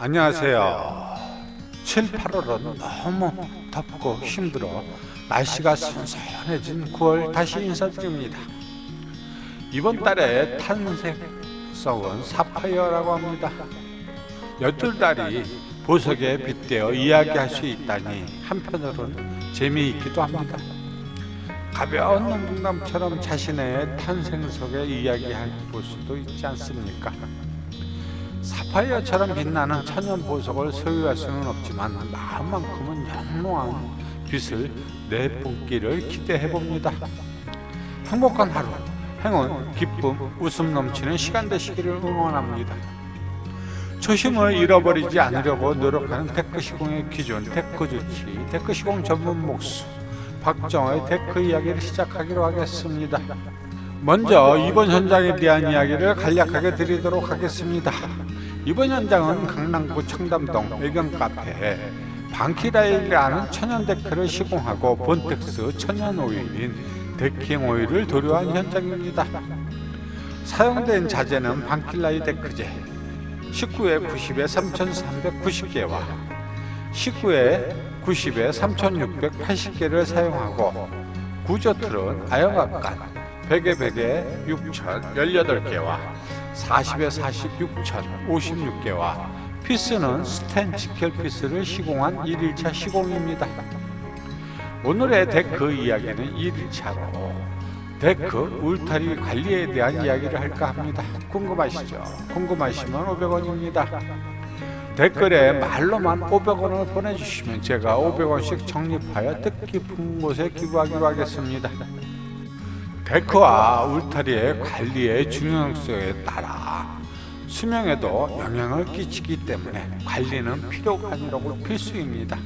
안녕하세요. 7, 8월은 너무 덥고 힘들어 날씨가 선선해진 9월 다시 인사드립니다. 이번 달에 탄생성은 사파이어라고 합니다. 여덟 달이 보석에 빗대어 이야기할 수 있다니 한편으로는 재미있기도 합니다. 가벼운 농담처럼 자신의 탄생 속의 이야기해 볼 수도 있지 않습니까? 사파이어처럼 빛나는 천연 보석을 소유할 수는 없지만 마음만큼은 영롱한 빛을 내뿜기를 기대해 봅니다. 행복한 하루, 행운, 기쁨, 웃음 넘치는 시간 되시기를 응원합니다. 초심을 잃어버리지 않으려고 노력하는 데크 시공의 기준, 데크 주치, 데크 시공 전문 목수 박정호의 데크 이야기를 시작하기로 하겠습니다. 먼저 이번 현장에 대한 이야기를 간략하게 드리도록 하겠습니다. 이번 현장은 강남구 청담동 애경 카페에 방키라일이라는 천연 데크를 시공하고 본텍스 천연 오일인 데킹 오일을 도료한 현장입니다. 사용된 자재는 방킬라이 데크제 19에 90에 3,390개와 19에 90에 3,680개를 사용하고 구조틀은 아영악간 100에 100에 6,018개와 40에 40 6,056개와 피스는 스텐 지켈 피스를 시공한 1일차 시공입니다. 오늘의 데크 이야기는 1일차로 데크 울타리 관리에 대한 이야기를 할까 합니다. 궁금하시죠? 궁금하시면 500원입니다. 댓글에 말로만 500원을 보내주시면 제가 500원씩 적립하여 뜻깊은 곳에 기부하기로 하겠습니다. 데크와 울타리의 관리의 중요성에 따라 수명에도 영향을 끼치기 때문에 관리는 필요가 아니라고 필수입니다.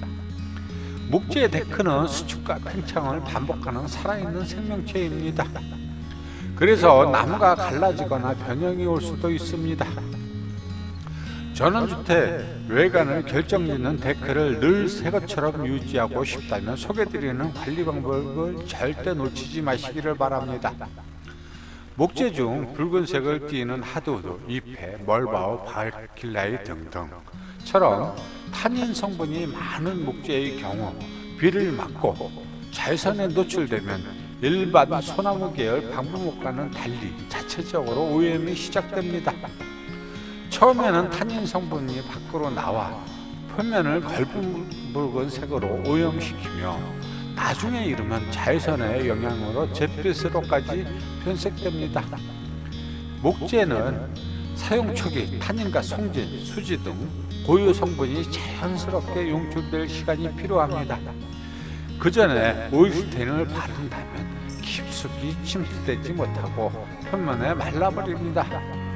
목재 데크는 수축과 팽창을 반복하는 살아있는 생명체입니다. 그래서 나무가 갈라지거나 변형이 올 수도 있습니다. 전원주택 외관을 결정짓는 데크를 늘 새 것처럼 유지하고 싶다면 소개드리는 관리 방법을 절대 놓치지 마시기를 바랍니다. 목재 중 붉은색을 띠는 하드우드, 잎에, 멀바우, 바킬라이 등등처럼 탄닌 성분이 많은 목재의 경우 비를 맞고 자외선에 노출되면 일반 소나무 계열 방부목과는 달리 자체적으로 오염이 시작됩니다. 처음에는 탄닌 성분이 밖으로 나와 표면을 걸분 붉은 색으로 오염시키며 나중에 이르면 자외선의 영향으로 잿빛으로까지 변색됩니다. 목재는 사용 초기 탄닌과 송진, 수지 등 고유 성분이 자연스럽게 용출될 시간이 필요합니다. 그 전에 오일스텐을 바른다면 깊숙이 침투되지 못하고 표면에 말라버립니다.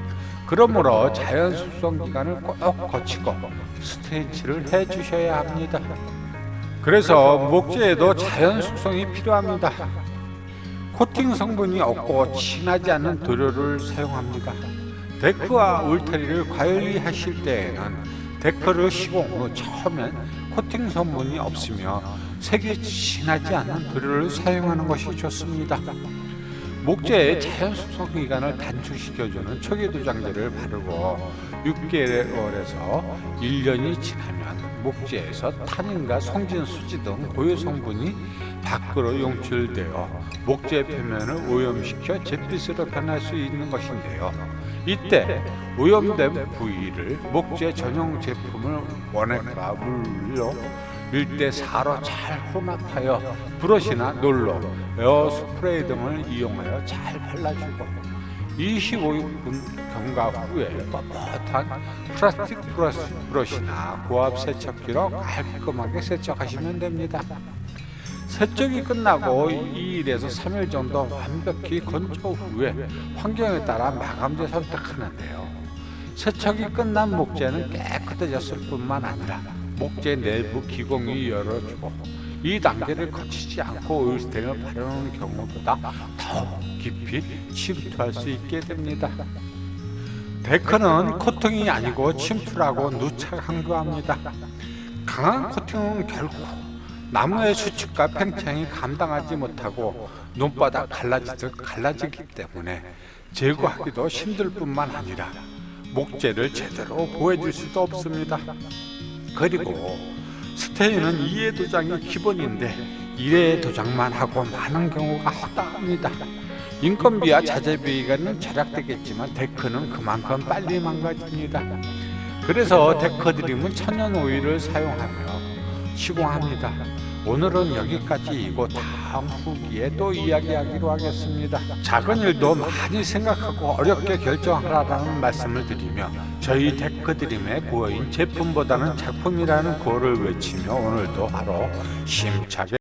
그러므로 자연 숙성 기간을 꼭 거치고 스테인치를 해 주셔야 합니다. 그래서 목재에도 자연 숙성이 필요합니다. 코팅 성분이 없고 진하지 않은 도료를 사용합니다. 데크와 울타리를 관리하실 때에는 데크를 시공 후 처음엔 코팅 성분이 없으며 색이 진하지 않은 도료를 사용하는 것이 좋습니다. 목재의 자연 숙성 기간을 단축시켜주는 초기 도장제를 바르고 6개월에서 1년이 지나면 목재에서 탄닌과 송진 수지 등 고유 성분이 밖으로 용출되어 목재 표면을 오염시켜 잿빛으로 변할 수 있는 것인데요. 이때 오염된 부위를 목재 전용 제품을 원액과 물로 1대 4로 잘 혼합하여 브러시나 놀러, 에어 스프레이 등을 이용하여 잘 발라주고 25분 경과 후에 뻣뻣한 플라스틱 브러시, 브러시나 고압 세척기로 깔끔하게 세척하시면 됩니다. 세척이 끝나고 2일에서 3일 정도 완벽히 건조 후에 환경에 따라 마감재 선택하는데요. 세척이 끝난 목재는 깨끗해졌을 뿐만 아니라 목재 내부 기공이 열어주고 이 단계를 거치지 않고 오일스텐을 바르는 경우보다 더 깊이 침투할 수 있게 됩니다. 데크는 코팅이 아니고 침투라고 누차 강조합니다. 강한 코팅은 결코 나무의 수축과 팽창이 감당하지 못하고 눈바닥 갈라지듯 갈라지기 때문에 제거하기도 힘들 뿐만 아니라 목재를 제대로 보여줄 수도 없습니다. 그리고 스테이는 이해 도장이 기본인데 일회 도장만 하고 많은 경우가 허다합니다. 인건비와 자재비가 절약되겠지만 데크는 그만큼 빨리 망가집니다. 그래서 데크 드림은 천연 오일을 사용하며 시공합니다. 오늘은 여기까지이고 다 음 후기에 또 이야기하기로 하겠습니다. 작은 일도 많이 생각하고 어렵게 결정하라는 말씀을 드리며 저희 데크드림의 고인 제품보다는 작품이라는 구호를 외치며 오늘도 바로 힘차게